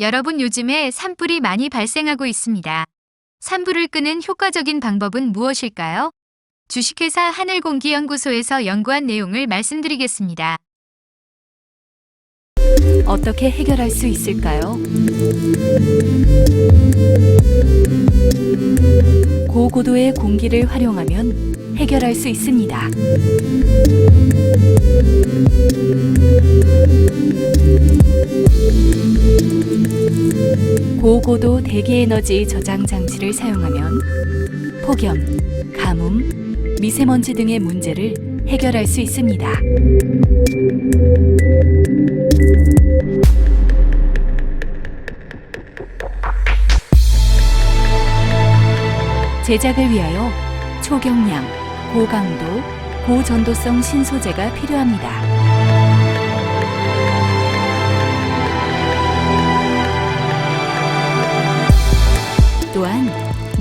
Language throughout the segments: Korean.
여러분 요즘에 산불이 많이 발생하고 있습니다. 산불을 끄는 효과적인 방법은 무엇일까요? 주식회사 하늘공기연구소에서 연구한 내용을 말씀드리겠습니다. 어떻게 해결할 수 있을까요? 고고도의 공기를 활용하면 해결할 수 있습니다. 고고도 대기 에너지 저장 장치를 사용하면 폭염, 가뭄, 미세먼지 등의 문제를 해결할 수 있습니다. 제작을 위하여 초경량, 고강도, 고전도성 신소재가 필요합니다.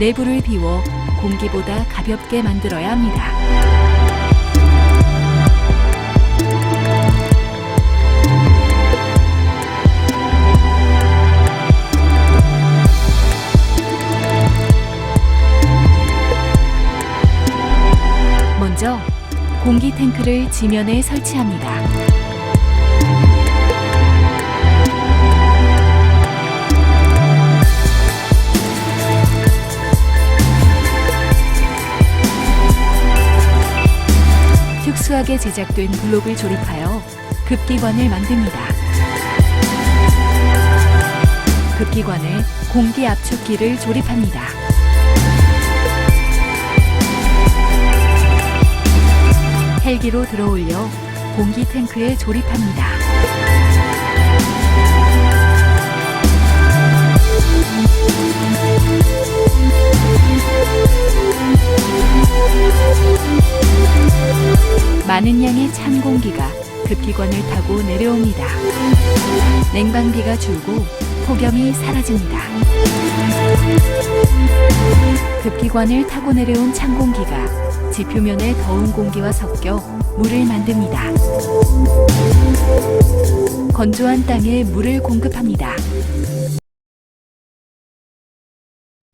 내부를 비워 공기보다 가볍게 만들어야 합니다. 먼저 공기 탱크를 지면에 설치합니다. 특수하게 제작된 블록을 조립하여 급기관을 만듭니다. 급기관에 공기 압축기를 조립합니다. 헬기로 들어올려 공기 탱크에 조립합니다. 많은 양의 찬 공기가 급기관을 타고 내려옵니다. 냉방비가 줄고 폭염이 사라집니다. 급기관을 타고 내려온 찬 공기가 지표면의 더운 공기와 섞여 물을 만듭니다. 건조한 땅에 물을 공급합니다.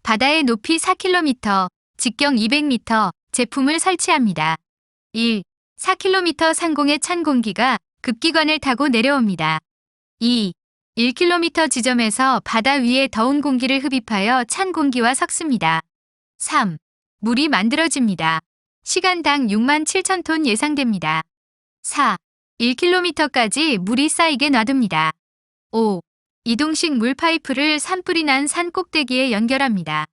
바다의 높이 4km, 직경 200m 제품을 설치합니다. 1. 4km 상공의 찬 공기가 급기관을 타고 내려옵니다. 2. 1km 지점에서 바다 위에 더운 공기를 흡입하여 찬 공기와 섞습니다. 3. 물이 만들어집니다. 시간당 6만 7천 톤 예상됩니다. 4. 1km까지 물이 쌓이게 놔둡니다. 5. 이동식 물 파이프를 산불이 난 산 꼭대기에 연결합니다.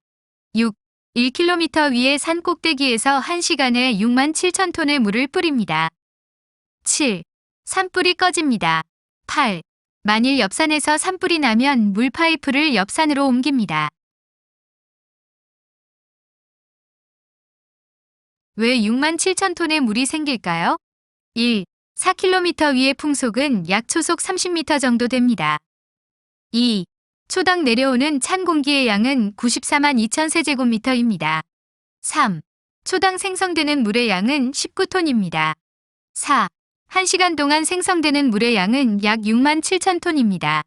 6. 1km 위의 산 꼭대기에서 1시간에 6만 7천 톤의 물을 뿌립니다. 7. 산불이 꺼집니다. 8. 만일 옆산에서 산불이 나면 물 파이프를 옆산으로 옮깁니다. 왜 6만 7천 톤의 물이 생길까요? 1. 4km 위의 풍속은 약 초속 30m 정도 됩니다. 2. 초당 내려오는 찬 공기의 양은 94만 2천 세제곱미터입니다. 3. 초당 생성되는 물의 양은 19톤입니다. 4. 1시간 동안 생성되는 물의 양은 약 6만 7천 톤입니다.